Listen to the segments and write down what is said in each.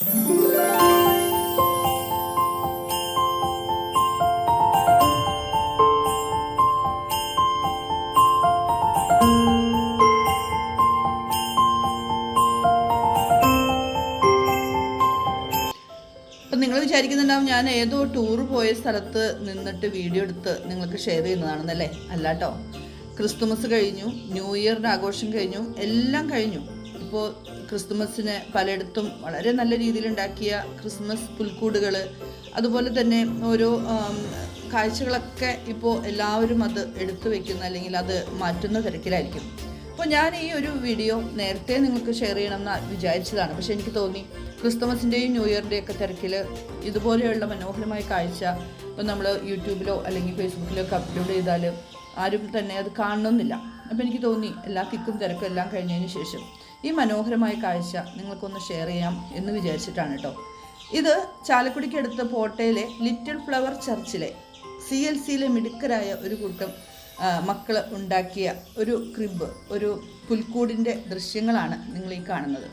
നിങ്ങൾ വിചാരിക്കുന്നുണ്ടാവും ഞാൻ ഏതോ ടൂർ പോയ സ്ഥലത്ത് നിന്നിട്ട് വീഡിയോ എടുത്ത് നിങ്ങൾക്ക് ഷെയർ ചെയ്യുന്നതാണെന്നല്ലേ? അല്ലാട്ടോ. ക്രിസ്തുമസ് കഴിഞ്ഞു ന്യൂ ഇയറിന്റെ ആഘോഷം കഴിഞ്ഞു എല്ലാം കഴിഞ്ഞു. ഇപ്പോൾ ക്രിസ്തുമസിന് പലയിടത്തും വളരെ നല്ല രീതിയിൽ ഉണ്ടാക്കിയ ക്രിസ്മസ് പുൽക്കൂടുകൾ അതുപോലെ തന്നെ ഓരോ കാഴ്ചകളൊക്കെ ഇപ്പോൾ എല്ലാവരും അത് എടുത്തു വെക്കുന്ന അല്ലെങ്കിൽ അത് മാറ്റുന്ന തിരക്കിലായിരിക്കും. അപ്പോൾ ഞാൻ ഈ ഒരു വീഡിയോ നേരത്തെ നിങ്ങൾക്ക് ഷെയർ ചെയ്യണമെന്ന് വിചാരിച്ചതാണ്. പക്ഷേ എനിക്ക് തോന്നി ക്രിസ്തുമസിന്റെയും ന്യൂ ഇയറിന്റെയും ഒക്കെ തിരക്കിൽ ഇതുപോലെയുള്ള മനോഹരമായ കാഴ്ച ഇപ്പം നമ്മൾ യൂട്യൂബിലോ അല്ലെങ്കിൽ ഫേസ്ബുക്കിലോ ഒക്കെ അപ്ലോഡ് ചെയ്താൽ ആരും തന്നെ അത് കാണണമെന്നില്ല. അപ്പോൾ എനിക്ക് തോന്നി എല്ലാ തിക്കും തിരക്കും എല്ലാം കഴിഞ്ഞതിന് ശേഷം ഈ മനോഹരമായ കാഴ്ച നിങ്ങൾക്കൊന്ന് ഷെയർ ചെയ്യാം എന്ന് വിചാരിച്ചിട്ടാണ് കേട്ടോ ഇത് ചാലക്കുടിക്കടുത്ത് പോട്ടയിലെ ലിറ്റിൽ ഫ്ലവർ ചർച്ചിലെ സി എൽ സിയിലെ മിടുക്കരായ ഒരു കൂട്ടം മക്കൾ ഉണ്ടാക്കിയ ഒരു ക്രിബ് ഒരു പുൽക്കൂടിന്റെ ദൃശ്യങ്ങളാണ് നിങ്ങൾ ഈ കാണുന്നത്.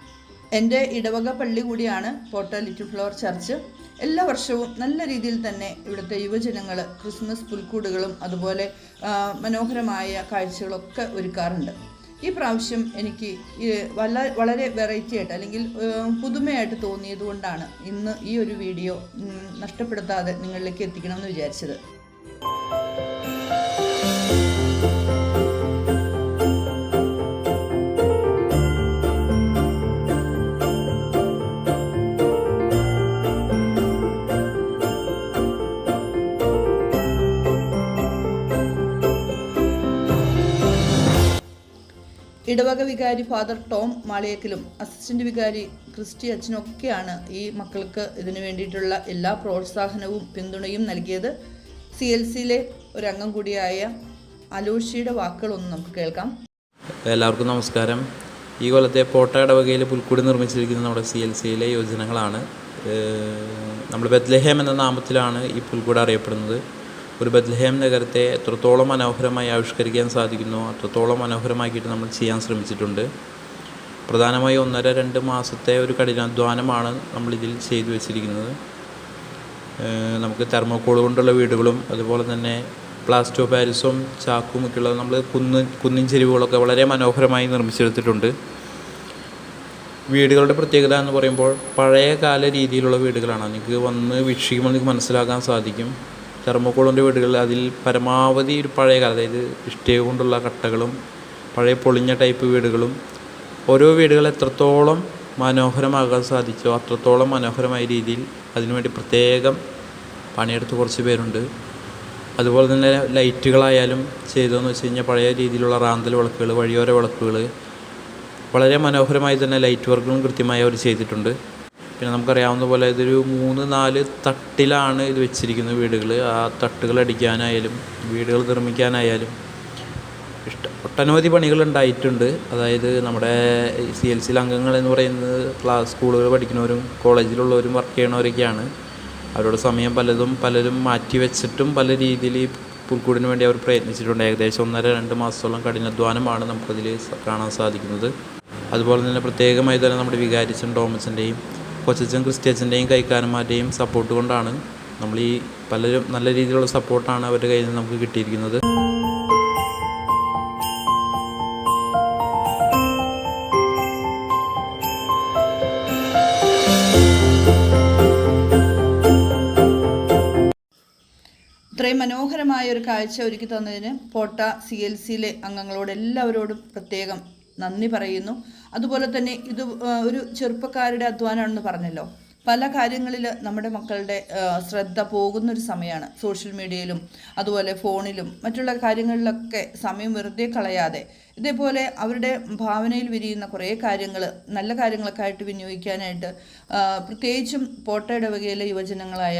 എന്റെ ഇടവക പള്ളി കൂടിയാണ് പോട്ട ലിറ്റിൽ ഫ്ലവർ ചർച്ച് എല്ലാ വർഷവും നല്ല രീതിയിൽ തന്നെ ഇവിടുത്തെ യുവജനങ്ങൾ ക്രിസ്മസ് പുൽക്കൂടുകളും അതുപോലെ മനോഹരമായ കാഴ്ചകളൊക്കെ ഒരുക്കാറുണ്ട്. ഈ പ്രാവശ്യം എനിക്ക് വളരെ വെറൈറ്റി ആയിട്ട് അല്ലെങ്കിൽ പുതുമയായിട്ട് തോന്നിയത് കൊണ്ടാണ് ഇന്ന് ഈ ഒരു വീഡിയോ നഷ്ടപ്പെടുത്താതെ നിങ്ങളിലേക്ക് എത്തിക്കണമെന്ന് വിചാരിച്ചത്. ഇടവക വികാരി ഫാദർ ടോം മാളിയക്കലും അസിസ്റ്റന്റ് വികാരി ക്രിസ്റ്റി അച്ഛനൊക്കെയാണ് ഈ മക്കൾക്ക് ഇതിനു വേണ്ടിയിട്ടുള്ള എല്ലാ പ്രോത്സാഹനവും പിന്തുണയും നൽകിയത്. സി എൽ സിയിലെ ഒരംഗം കൂടിയായ അലോഷിയുടെ വാക്കുകളൊന്ന് നമുക്ക് കേൾക്കാം. എല്ലാവർക്കും നമസ്കാരം. ഈ കൊല്ലത്തെ പോട്ട ഇടവകയിൽ പുൽക്കൂട് നിർമ്മിച്ചിരിക്കുന്ന നമ്മുടെ സി എൽ സിയിലെ യോജനകളാണ് നമ്മൾ ബത്ലഹേം എന്ന നാമത്തിലാണ് ഈ പുൽക്കൂട് അറിയപ്പെടുന്നത്. ഒരു ബത്ലഹേം നഗരത്തെ എത്രത്തോളം മനോഹരമായി ആവിഷ്കരിക്കാൻ സാധിക്കുന്നു അത്രത്തോളം മനോഹരമാക്കിയിട്ട് നമ്മൾ ചെയ്യാൻ ശ്രമിച്ചിട്ടുണ്ട്. പ്രധാനമായും ഒന്നര രണ്ട് മാസത്തെ ഒരു കഠിനാധ്വാനമാണ് നമ്മളിതിൽ ചെയ്തു വെച്ചിരിക്കുന്നത്. നമുക്ക് തെർമോക്കോൾ കൊണ്ടുള്ള വീടുകളും അതുപോലെ തന്നെ പ്ലാസ്റ്റോ പാരിസും ചാക്കും ഒക്കെ ഉള്ളത് നമ്മൾ കുന്ന് കുന്നിൻ ചെരിവുകളൊക്കെ വളരെ മനോഹരമായി നിർമ്മിച്ചെടുത്തിട്ടുണ്ട്. വീടുകളുടെ പ്രത്യേകത എന്ന് പറയുമ്പോൾ പഴയ കാല രീതിയിലുള്ള വീടുകളാണ്. നിങ്ങൾക്ക് വന്ന് വീക്ഷിക്കുമ്പോൾ നിങ്ങൾക്ക് മനസ്സിലാക്കാൻ സാധിക്കും. തെർമോക്കോളിന്റെ വീടുകളിൽ അതിൽ പരമാവധി ഒരു പഴയ കാലം അതായത് ഇഷ്ടിക കൊണ്ടുള്ള കട്ടകളും പഴയ പൊളിഞ്ഞ ടൈപ്പ് വീടുകളും ഓരോ വീടുകൾ എത്രത്തോളം മനോഹരമാകാൻ സാധിച്ചോ അത്രത്തോളം മനോഹരമായ രീതിയിൽ അതിനുവേണ്ടി പ്രത്യേകം പണിയെടുത്ത് കുറച്ച് പേരുണ്ട്. അതുപോലെ തന്നെ ലൈറ്റുകളായാലും ചെയ്തതെന്ന് വെച്ച് കഴിഞ്ഞാൽ പഴയ രീതിയിലുള്ള റാന്തൽ വിളക്കുകൾ വഴിയോര വിളക്കുകൾ വളരെ മനോഹരമായി തന്നെ ലൈറ്റ് വർക്കുകളും കൃത്യമായി അവർ ചെയ്തിട്ടുണ്ട്. പിന്നെ നമുക്കറിയാവുന്ന പോലെ ഇതൊരു മൂന്ന് നാല് തട്ടിലാണ് ഇത് വെച്ചിരിക്കുന്നത് വീടുകൾ ആ തട്ടുകൾ അടിക്കാനായാലും വീടുകൾ നിർമ്മിക്കാനായാലും ഇഷ്ട ഒട്ടനവധി പണികൾ ഉണ്ടായിട്ടുണ്ട്. അതായത് നമ്മുടെ സി എൽ സിയിൽ അംഗങ്ങൾ എന്ന് പറയുന്നത് ക്ലാസ് സ്കൂളുകൾ പഠിക്കുന്നവരും കോളേജിലുള്ളവരും വർക്ക് ചെയ്യണവരൊക്കെയാണ്. അവരുടെ സമയം പലതും പലരും മാറ്റി വെച്ചിട്ടും പല രീതിയിൽ പുൽക്കൂടിന് വേണ്ടി അവർ പ്രയത്നിച്ചിട്ടുണ്ട്. ഏകദേശം ഒന്നര രണ്ട് മാസത്തോളം കഠിനാധ്വാനമാണ് നമുക്കതിൽ കാണാൻ സാധിക്കുന്നത്. അതുപോലെ തന്നെ പ്രത്യേകമായി തന്നെ നമ്മുടെ വികാരിച്ചൻ ടോമസിന്റെയും കൊച്ചച്ചൻ ക്രിസ്ത്യച്ചന്റെയും കൈക്കാരന്മാരുടെയും സപ്പോർട്ട് കൊണ്ടാണ് നമ്മൾ ഈ പലരും നല്ല രീതിയിലുള്ള സപ്പോർട്ടാണ് അവരുടെ കയ്യിൽ നിന്ന് നമുക്ക് കിട്ടിയിരിക്കുന്നത്. ഇത്രയും മനോഹരമായ ഒരു കാഴ്ച ഒരുക്കി തന്നതിന് പോട്ട സി എൽ സിയിലെ അംഗങ്ങളോട് എല്ലാവരോടും പ്രത്യേകം നന്ദി പറയുന്നു. അതുപോലെ തന്നെ ഇത് ഒരു ചെറുപ്പക്കാരുടെ അധ്വാനമാണെന്ന് പറഞ്ഞല്ലോ. പല കാര്യങ്ങളിൽ നമ്മുടെ മക്കളുടെ ശ്രദ്ധ ശ്രദ്ധ പോകുന്നൊരു സമയമാണ് സോഷ്യൽ മീഡിയയിലും അതുപോലെ ഫോണിലും മറ്റുള്ള കാര്യങ്ങളിലൊക്കെ സമയം വെറുതെ കളയാതെ. ഇതേപോലെ അവരുടെ ഭാവനയിൽ വിരിയുന്ന കുറേ കാര്യങ്ങൾ നല്ല കാര്യങ്ങളൊക്കെ ആയിട്ട് വിനിയോഗിക്കാനായിട്ട് പ്രത്യേകിച്ചും പോട്ടയുടെ വകയിലെ യുവജനങ്ങളായ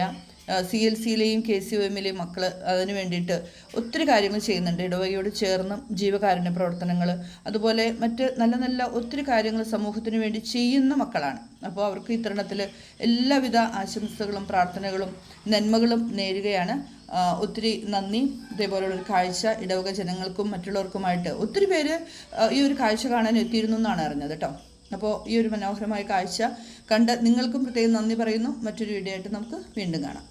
സി എൽ സിയിലെയും കെ സി ഒ എമ്മിലെയും മക്കൾ അതിന് വേണ്ടിയിട്ട് ഒത്തിരി കാര്യങ്ങൾ ചെയ്യുന്നുണ്ട്. ഇടവകയോട് ചേർന്നും ജീവകാരുണ്യ പ്രവർത്തനങ്ങൾ അതുപോലെ മറ്റ് നല്ല നല്ല ഒത്തിരി കാര്യങ്ങൾ സമൂഹത്തിന് വേണ്ടി ചെയ്യുന്ന മക്കളാണ്. അപ്പോൾ അവർക്ക് ഇത്തരണത്തിൽ എല്ലാവിധ ആശംസകളും പ്രാർത്ഥനകളും നന്മകളും നേരുകയാണ്. ഒത്തിരി നന്ദി. ഇതേപോലുള്ളൊരു കാഴ്ച ഇടവക ജനങ്ങൾക്കും മറ്റുള്ളവർക്കുമായിട്ട് ഒത്തിരി പേര് ഈ ഒരു കാഴ്ച കാണാൻ എത്തിയിരുന്നു എന്നാണ് അറിഞ്ഞത് കേട്ടോ. അപ്പോൾ ഈ ഒരു മനോഹരമായ കാഴ്ച കണ്ട് നിങ്ങൾക്കും പ്രത്യേകം നന്ദി പറയുന്നു. മറ്റൊരു വീഡിയോ ആയിട്ട് നമുക്ക് വീണ്ടും കാണാം.